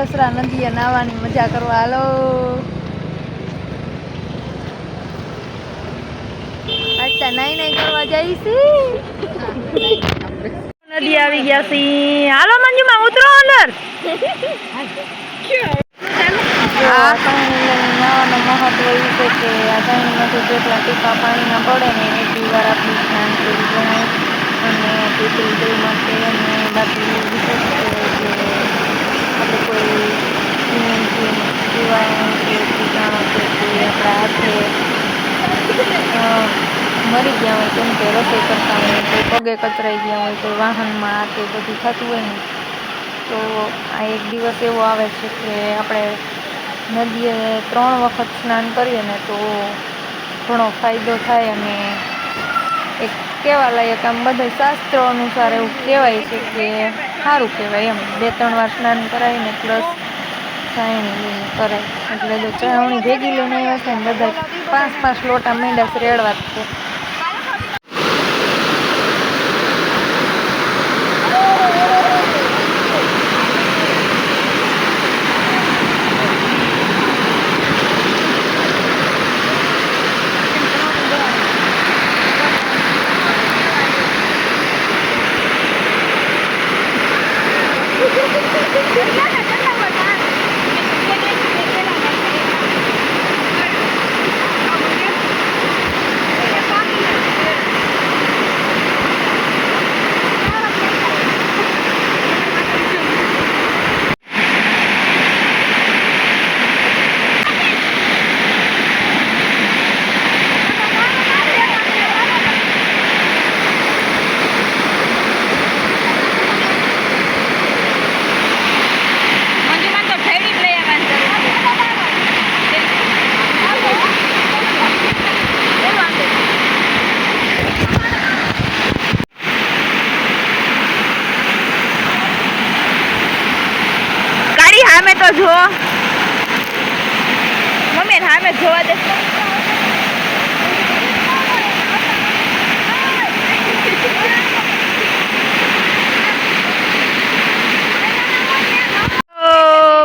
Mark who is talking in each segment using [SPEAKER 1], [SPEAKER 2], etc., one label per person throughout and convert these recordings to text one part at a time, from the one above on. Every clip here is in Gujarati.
[SPEAKER 1] ખીરસરા નદીએ નાવાની મજા કરવા હાલો આટલા નાઈ નાઈ કરવા જઈશી નદી આવી ગયા છી હાલો મંજુમાં ઉતરો અંદર આ કહીને નાવાનું મહત્વ એવું છે કે આ કહીમાંથી જેટલા ટીપા પાણીના પડે ને એટલી વાર આપણું સ્નાન કરી જણાય અને પીતળી દેવ માટે અને બાકી વિશેષ છે કે આપણે કોઈ સ્વિમિંગ પીવાનું કે પીવાનું કે કોઈ આપણા હાથે અ, મરી ગયા હોય, કેમ કે રસોઈ કરતા હોય, કોઈ પગે કચરાઈ ગયા હોય, કોઈ વાહનમાં આ તે બધું થતું હોય ને, તો આ એક દિવસ એવો આવે છે કે આપણે નદીએ ત્રણ વખત સ્નાન કરીએ ને, તો ઘણો ફાયદો થાય અને એક કહેવા લાયક આમ બધા શાસ્ત્રો અનુસાર એવું કહેવાય છે કે સારું કહેવાય એમ. બે, ત્રણ વાર સ્નાન કરાય ને પ્લસ લઈને કરાય એટલે જો ચાવણી ભેગી લઈને આવ્યા છે ને બધા પાંચ પાંચ લોટા મેંડા રેડવા જ છે
[SPEAKER 2] ગાડી સામે તો જો મમ્મી સામે જોવા દે.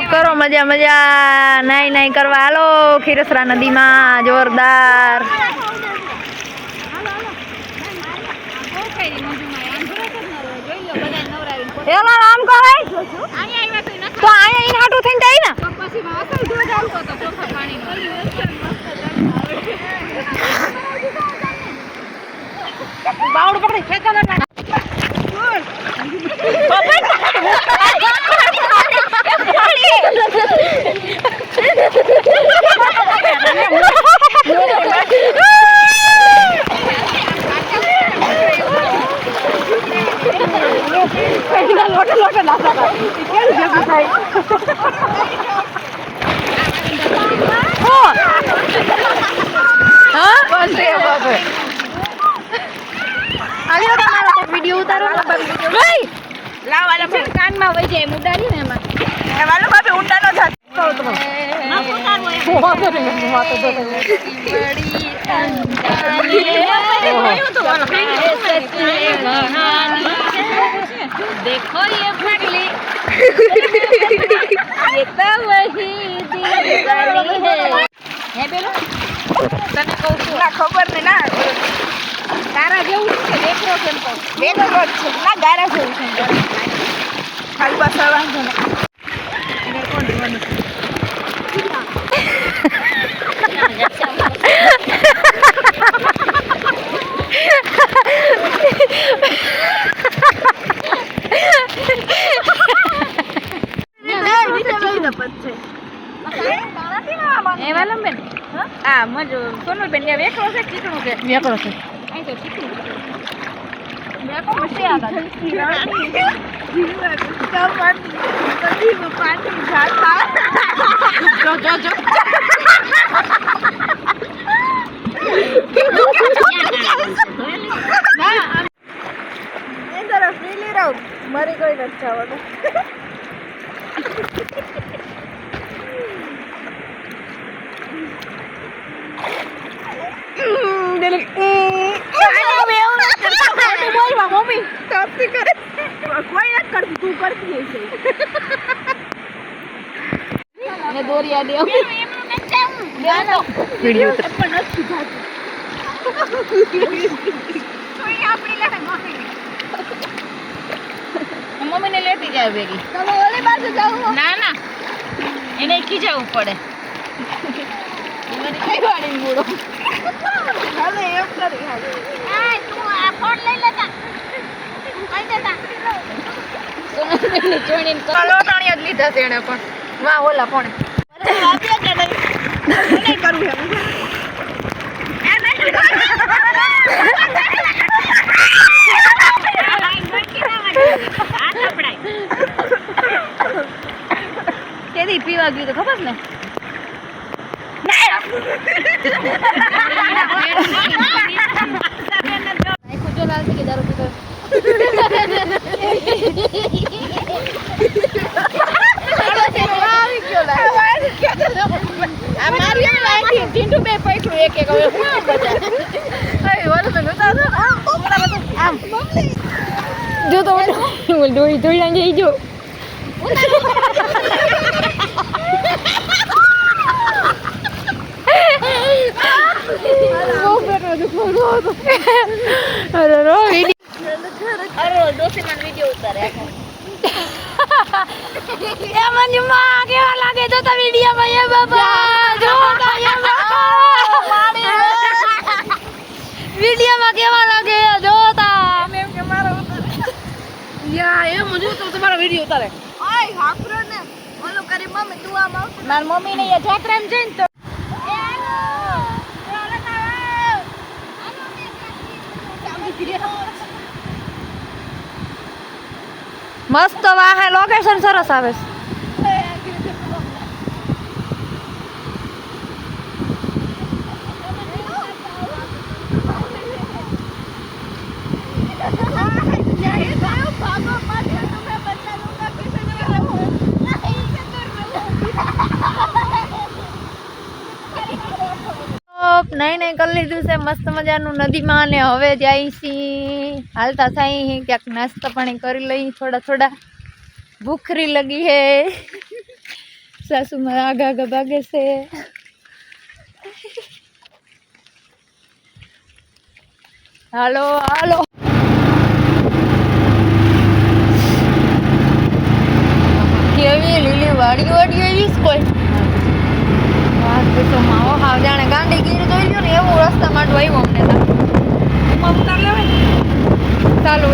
[SPEAKER 1] કરો મજા મજા. નાઈ નાઈ કરવા. હાલો, ખીરસરા નદીમાં, જોરદાર. એલા આમ કહે તો અહીંયા ઈને હાટું થઈને જાય ને
[SPEAKER 2] બાવડું પકડી ખેંચો
[SPEAKER 1] આલ્યો તમારો કોઈ વિડિયો ઉતારો ને બાબી ભાઈ
[SPEAKER 2] લાવ વાલા ભાઈ કાનમાં વહી જાય મુડારી ને એમાં એ વાલો ભાભી ઊંડા નો થાત
[SPEAKER 3] देखो ये पगली ये तो वही दिल वाली है
[SPEAKER 2] હે બેલો તને કહું છું ના ખબર ને ના તારા જેવું છે કે દેખરો કેમ કહું દેખરો જ છે ના ગારા જેવું છે ખાલી હવે વાંધો ને એને કોણ જોવાનું છે? એ વાલમ બેન હા મજ સોનલ બેન વેકરો છે ચીકણું છે?
[SPEAKER 1] વેકળો છે.
[SPEAKER 2] અહીં તો ચીકણું વેકો મસ્તી આગળ જો જો જો મરી ગઈ નથી જવાનું મમ્મી કોઈ નથી કરતી તું કરતી હશે.
[SPEAKER 3] અમે દોરિયા દેવ.
[SPEAKER 1] વીડિયો ઉતર
[SPEAKER 3] મમ્મીને લેતી જાય ભેગી.
[SPEAKER 2] તમે ઓલી બાજુ
[SPEAKER 3] ના ના. એને ખીજાવવું પડે. મને કઈ વાળી મૂળો
[SPEAKER 2] હાલો એમ કરી હાલો
[SPEAKER 3] જ લીધા છે એને પણ. માં ઓલા પણ. કેદી પીવા ગયું તો ખબર છે ને? આખું જો લાલ કે દારૂ પીતો
[SPEAKER 2] આ મારી ટીંડુ બે પૈઠું એક એક હવે હું બધા આમ
[SPEAKER 1] જો તો ડોળી ધોઈ જઈ જો અરે રો
[SPEAKER 2] અરે ડોસી મને વિડિયો ઉતારે
[SPEAKER 1] એ મંજુમાં કેવા લાગે તો તા વિડિયો માં એ બાબા જો તા એ બાબા. વિડિયો માં કેવા લાગે જો તા
[SPEAKER 2] એમ કે મારો
[SPEAKER 1] યા એ મુજુ તો તમારો વિડિયો ઉતારે.
[SPEAKER 2] આય હાકરો ને. ઓલું કરી મમ્મી તું આમ આવશે મારી મમ્મી ને અહીંયા ઠાકરામ જઈને તો
[SPEAKER 1] મસ્ત વાહે લોકેશન સરસ આવે છે. નહીં નહીં કરી લીધું છે, મસ્ત મજાનું નદીમાં ને હવે જાય છી હાલતા થાય ક્યાંક નાસ્તા પાણી કરી લઈ, થોડા થોડા ભૂખરી લગી હે. સાસુમાં આગા આગા ભાગે છે. હાલો હાલો. કેવી લીલી વાડી વાડી એવી કોઈ? વાત પૂછો માવો હાવ જાણે ગાંડી ગીર જોઈ લ્યો ને, એવું રસ્તામાં માટે આવ્યો અમને તો.
[SPEAKER 2] મમતા લેવાય
[SPEAKER 1] ચાલુ